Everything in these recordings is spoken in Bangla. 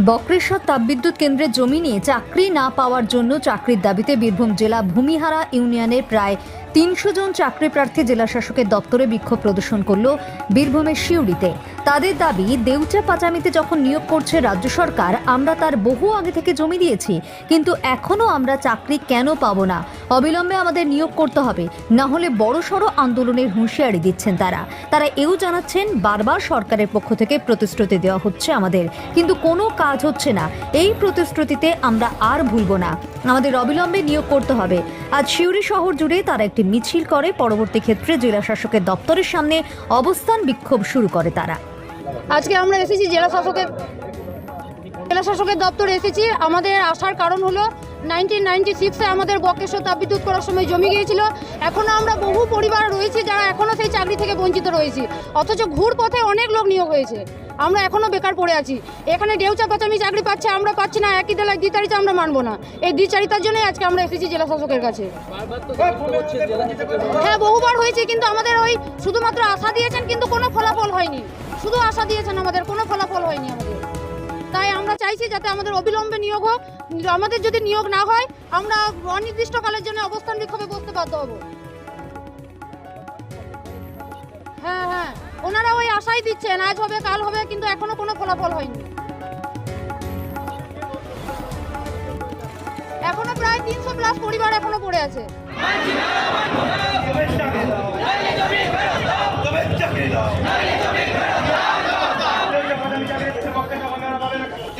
বক্রেশ্বর তাপবিদ্যুৎ কেন্দ্রে জমি নিয়ে চাকরি না পাওয়ার জন্য চাকরির দাবিতে বীরভূম জেলা ভূমিহারা ইউনিয়নের প্রায় তিনশো জন চাকরি প্রার্থী জেলা শাসকের দপ্তরে বিক্ষোভ প্রদর্শন করল বীরভূমের শিউড়িতে তাদের দাবি, দেউচা পাচামিতে যখন নিয়োগ করছে রাজ্য সরকার, আমরা তার বহু আগে থেকে জমি দিয়েছি, কিন্তু এখনও আমরা চাকরি কেন পাবো না? অবিলম্বে আমাদের নিয়োগ করতে হবে, না হলে বড়সড় আন্দোলনের হুঁশিয়ারি দিচ্ছেন তারা। তারা এও জানাচ্ছেন, বারবার সরকারের পক্ষ থেকে প্রতিশ্রুতি দেওয়া হচ্ছে আমাদের, কিন্তু কোনো কাজ হচ্ছে না। এই প্রতিশ্রুতিতে আমরা আর ভুলব না। আমাদের অবিলম্বে নিয়োগ করতে হবে। আজ সিউড়ি শহর জুড়ে তারা একটি মিছিল করে, পরবর্তী ক্ষেত্রে জেলা শাসকের দপ্তরের সামনে অবস্থান বিক্ষোভ শুরু করে তারা। আজকে আমরা এসেছি জেলা শাসকের জেলা শাসকের দপ্তরে এসেছি। আমাদের আসার কারণ হলো নাইনটিন নাইনটি সিক্সে আমাদের বকেশ্বর তাপবিদ্যুৎ করার সময় জমি গিয়েছিল। এখনও আমরা বহু পরিবার রয়েছি যারা এখনও সেই চাকরি থেকে বঞ্চিত রয়েছি। অথচ ঘুর পথে অনেক লোক নিয়োগ হয়েছে। আমরা এখনও বেকার পড়ে আছি। এখানে ডেউচা পাচামি চাকরি পাচ্ছে, আমরা পাচ্ছি না। একই দেলায় দ্বিচারিতা আমরা মানবো না। এই দ্বিচারিতার জন্যই আজকে আমরা এসেছি জেলা শাসকের কাছে। হ্যাঁ বহুবার হয়েছে, কিন্তু আমাদের ওই শুধুমাত্র আশা দিয়েছেন, কিন্তু কোনো ফলাফল হয়নি। শুধু আশা দিয়েছেন আমাদের, কোনো ফলাফল হয়নি আমাদের। তাই আমরা চাইছি যাতে আমাদের অবিলম্বে নিয়োগ হোক আমাদের যদি নিয়োগ না হয়, আমরা অনির্দিষ্টকালের জন্য অবস্থান বিক্ষোভে বসতে বাধ্য হব। হ্যাঁ হ্যাঁ ওনারা ওই আশাই দিচ্ছেন, আজ হবে, কাল হবে, কিন্তু এখনও কোনো ফলাফল হয়নি। এখনও প্রায় তিনশো প্লাস পরিবার এখনও পড়ে আছে।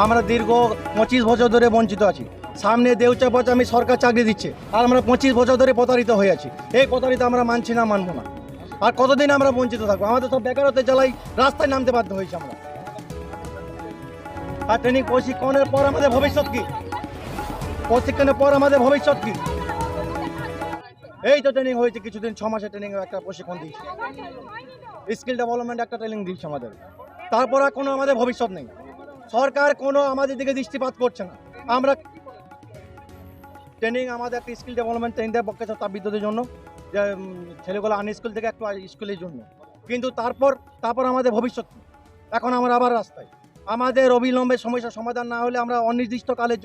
আমরা দীর্ঘ পঁচিশ বছর ধরে বঞ্চিত আছি। সামনে দেউচা পচা আমি সরকার চাকরি দিচ্ছে, আর আমরা পঁচিশ বছর ধরে প্রতারিত হয়ে আছি। এই প্রতারিত আমরা মানছি না, মানবো না। আর কতদিন আমরা বঞ্চিত থাকব? আমাদের সব বেকারত্বের জ্বালাই রাস্তায় নামতে বাধ্য হয়েছি আমরা। আর ট্রেনিং প্রশিক্ষণের পর আমাদের ভবিষ্যৎ কি? প্রশিক্ষণের পর আমাদের ভবিষ্যৎ কি? এই তো ট্রেনিং হয়েছে, কিছুদিন, ছ মাসের ট্রেনিং একটা প্রশিক্ষণ দিয়েছে। স্কিল ডেভেলপমেন্ট একটা ট্রেনিং দিচ্ছে আমাদের। তারপর আর কোনো আমাদের ভবিষ্যৎ নেই। সরকার কোনো আমাদের দিকে দৃষ্টিপাত করছে না। আমরা ট্রেনিং আমাদের একটা স্কিল ডেভেলপমেন্ট ট্রেনিং দেওয়ার পক্ষে তাপবিদ্যুতের জন্য, যে ছেলেগুলো আন স্কুল থেকে একটু স্কুলের জন্য। কিন্তু তারপর তারপর আমাদের ভবিষ্যৎ এখন আমরা আবার রাস্তায়। আমাদের অবিলম্বে সমস্যার সমাধান না হলে আমরা অনির্দিষ্টকালের